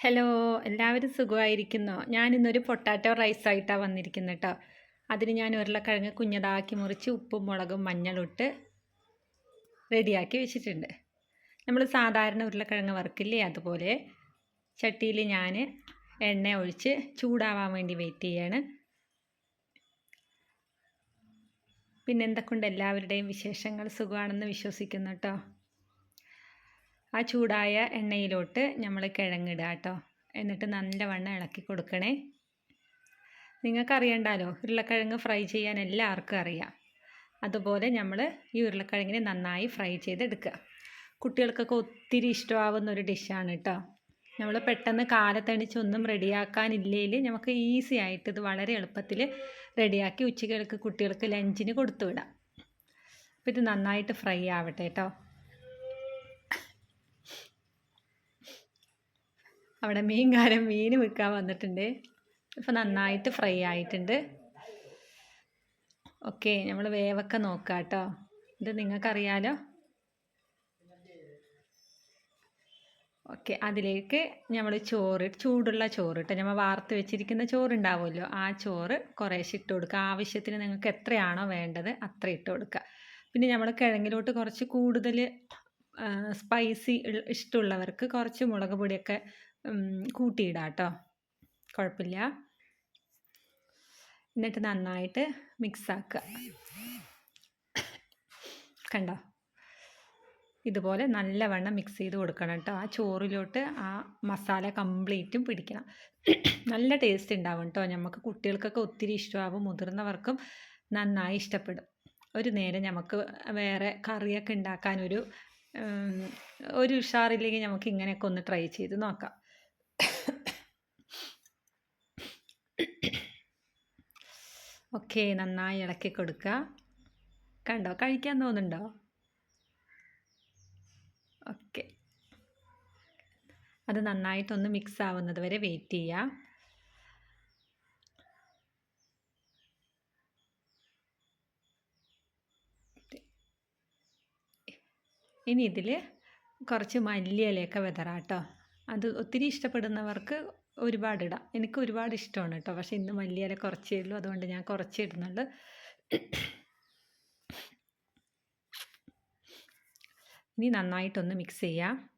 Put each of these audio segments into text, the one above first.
Hello എല്ലാവരും സുഖമായിരിക്കുന്നോ? ഞാനിന്നൊരു potato റൈസായിട്ടാണ് വന്നിരിക്കുന്നത് കേട്ടോ അതിന് ഞാൻ ഉരുളക്കിഴങ്ങ് കുഞ്ഞതാക്കി മുറിച്ച് ഉപ്പും മുളകും മഞ്ഞളും ഇട്ട് റെഡിയാക്കി വെച്ചിട്ടുണ്ട്. നമ്മൾ സാധാരണ ഉരുളക്കിഴങ്ങ് വറുക്കില്ലേ അതുപോലെ ചട്ടിയിൽ ഞാൻ എണ്ണ ഒഴിച്ച് ചൂടാവാൻ വേണ്ടി വെയിറ്റ് ചെയ്യാണ്. പിന്നെ എല്ലാവരുടെയും വിശേഷങ്ങൾ? സുഖമാണെന്ന് വിശ്വസിക്കുന്നു കേട്ടോ ആ ചൂടായ എണ്ണയിലോട്ട് നമ്മൾ കിഴങ്ങിടുക കേട്ടോ എന്നിട്ട് നല്ലവണ്ണം ഇളക്കി കൊടുക്കണേ. നിങ്ങൾക്കറിയണ്ടല്ലോ ഉരുളക്കിഴങ്ങ് ഫ്രൈ ചെയ്യാൻ എല്ലാവർക്കും അറിയാം. അതുപോലെ നമ്മൾ ഈ ഉരുളക്കിഴങ്ങിനെ നന്നായി ഫ്രൈ ചെയ്തെടുക്കുക. കുട്ടികൾക്കൊക്കെ ഒത്തിരി ഇഷ്ടമാവുന്ന ഒരു ഡിഷാണ് കേട്ടോ നമ്മൾ പെട്ടെന്ന് കാലത്തണിച്ചൊന്നും റെഡിയാക്കാനില്ലെങ്കിൽ നമുക്ക് ഈസി ആയിട്ട് ഇത് വളരെ എളുപ്പത്തിൽ റെഡിയാക്കി ഉച്ചകൾക്ക് കുട്ടികൾക്ക് ലഞ്ചിന് കൊടുത്തു വിടാം. അപ്പോൾ ഇത് നന്നായിട്ട് ഫ്രൈ ആവട്ടെ കേട്ടോ അവിടെ മീൻകാരൻ മീൻ വിൽക്കാൻ വന്നിട്ടുണ്ട്. ഇപ്പം നന്നായിട്ട് ഫ്രൈ ആയിട്ടുണ്ട്. ഓക്കെ നമ്മൾ വേവൊക്കെ നോക്കാം കേട്ടോ. ഇത് നിങ്ങൾക്കറിയാലോ? ഓക്കെ അതിലേക്ക് നമ്മൾ ചോറ് ചൂടുള്ള ചോറ് ഇട്ട് നമ്മൾ വാർത്ത് വെച്ചിരിക്കുന്ന ചോറ് ഉണ്ടാവുമല്ലോ ആ ചോറ് കുറേശ്ശെ ഇട്ട് കൊടുക്കുക. ആവശ്യത്തിന് നിങ്ങൾക്ക് എത്രയാണോ വേണ്ടത് അത്ര ഇട്ട് കൊടുക്കുക. പിന്നെ നമ്മൾ കിഴങ്ങിലോട്ട് കുറച്ച് കൂടുതൽ സ്പൈസി ഇഷ്ടമുള്ളവർക്ക് കുറച്ച് മുളക് പൊടിയൊക്കെ കൂട്ടിയിടാം കേട്ടോ. കുഴപ്പമില്ല. എന്നിട്ട് നന്നായിട്ട് മിക്സാക്കുക കണ്ടോ? ഇതുപോലെ നല്ലവണ്ണം മിക്സ് ചെയ്ത് കൊടുക്കണം കേട്ടോ. ആ ചോറിലോട്ട് ആ മസാല കംപ്ലീറ്റും പിടിക്കണം. നല്ല ടേസ്റ്റ് ഉണ്ടാവും കേട്ടോ. നമുക്ക് കുട്ടികൾക്കൊക്കെ ഒത്തിരി ഇഷ്ടമാവും. മുതിർന്നവർക്കും നന്നായി ഇഷ്ടപ്പെടും. ഒരു നേരം നമുക്ക് വേറെ കറിയൊക്കെ ഉണ്ടാക്കാനൊരു ഒരു ഉഷാറില്ലെങ്കിൽ നമുക്ക് ഇങ്ങനെയൊക്കെ ഒന്ന് ട്രൈ ചെയ്ത് നോക്കാം. ഓക്കെ നന്നായി ഇളക്കി കൊടുക്കുക കണ്ടോ? കഴിക്കാൻ തോന്നുന്നുണ്ടോ? ഓക്കെ അത് നന്നായിട്ടൊന്ന് മിക്സ് ആവുന്നത് വരെ വെയിറ്റ് ചെയ്യുക ഇനി ഇതിൽ കുറച്ച് മല്ലിയിലയൊക്കെ വിതറാം കേട്ടോ അത് ഒത്തിരി ഇഷ്ടപ്പെടുന്നവർക്ക് ഒരുപാട് ഇടാം. എനിക്ക് ഒരുപാട് ഇഷ്ടമാണ് കേട്ടോ. പക്ഷേ ഇന്ന് മല്ലിയില കുറച്ചേ ഉള്ളൂ. അതുകൊണ്ട് ഞാൻ കുറച്ചേ ഇടുന്നുള്ളൂ. ഇനി നന്നായിട്ടൊന്ന് മിക്സ് ചെയ്യാം.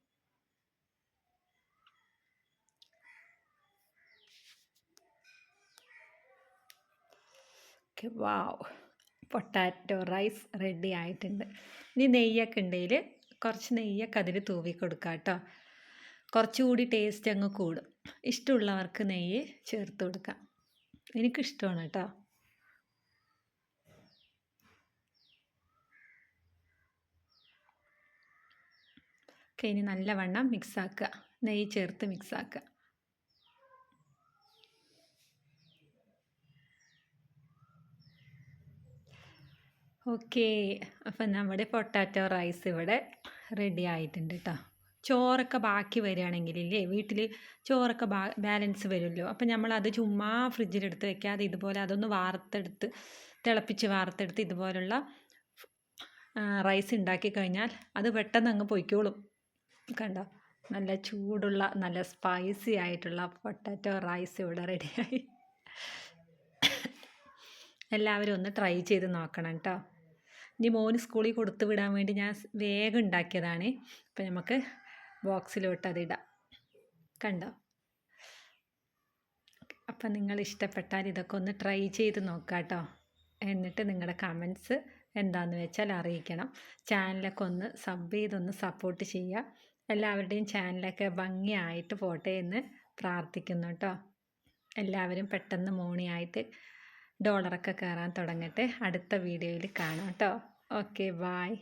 വാവ് പൊട്ടാറ്റോ റൈസ് റെഡി ആയിട്ടുണ്ട്. ഇനി നെയ്യൊക്കെ ഉണ്ടെങ്കിൽ കുറച്ച് നെയ്യൊക്കെ അതിൽ തൂവി കൊടുക്കാം കേട്ടോ. കുറച്ചുകൂടി ടേസ്റ്റ് അങ്ങ് കൂടും. ഇഷ്ടമുള്ളവർക്ക് നെയ്യ് ചേർത്ത് കൊടുക്കാം. എനിക്കിഷ്ടമാണ് കേട്ടോ. ഓക്കെ ഇനി നല്ലവണ്ണം മിക്സ് ആക്കുക. നെയ്യ് ചേർത്ത് മിക്സ് ഓക്കെ. അപ്പം നമ്മുടെ പൊട്ടാറ്റോ റൈസ് ഇവിടെ റെഡി ആയിട്ടുണ്ട് കേട്ടോ ചോറൊക്കെ ബാക്കി വരികയാണെങ്കിലില്ലേ വീട്ടിൽ ചോറൊക്കെ ബാ ബാലൻസ് വരുമല്ലോ. അപ്പം നമ്മളത് ചുമ്മാ ഫ്രിഡ്ജിലെടുത്ത് വെക്കാതെ ഇതുപോലെ അതൊന്ന് വാർത്തെടുത്ത് തിളപ്പിച്ച് വാർത്തെടുത്ത് ഇതുപോലുള്ള റൈസ് ഉണ്ടാക്കി കഴിഞ്ഞാൽ അത് പെട്ടെന്ന് അങ്ങ് പൊയ്ക്കോളും. കണ്ടോ? നല്ല ചൂടുള്ള നല്ല സ്പൈസി ആയിട്ടുള്ള പൊട്ടാറ്റോ റൈസ് ഇവിടെ റെഡിയായി എല്ലാവരും ഒന്ന് ട്രൈ ചെയ്ത് നോക്കണം കേട്ടോ ഇനി മോന് സ്കൂളിൽ കൊടുത്തു വിടാൻ വേണ്ടി ഞാൻ വേഗം ഉണ്ടാക്കിയതാണ്. അപ്പം നമുക്ക് ബോക്സിലോട്ട് അതിടാം കണ്ടോ? അപ്പം നിങ്ങൾ ഇഷ്ടപ്പെട്ടാൽ ഇതൊക്കെ ഒന്ന് ട്രൈ ചെയ്ത് നോക്കാം കേട്ടോ. എന്നിട്ട് നിങ്ങളുടെ കമൻസ് എന്താണെന്ന് വെച്ചാൽ അറിയിക്കണം. ചാനലൊക്കെ ഒന്ന് സബ് ചെയ്തൊന്ന് സപ്പോർട്ട് ചെയ്യുക. എല്ലാവരുടെയും ചാനലൊക്കെ ഭംഗിയായിട്ട് പോട്ടെ എന്ന് പ്രാർത്ഥിക്കുന്നു കേട്ടോ. എല്ലാവരും പെട്ടെന്ന് മോണിയായിട്ട് ഡോളറൊക്കെ കയറാൻ തുടങ്ങട്ടെ. അടുത്ത വീഡിയോയിൽ കാണാം കേട്ടോ. Okay bye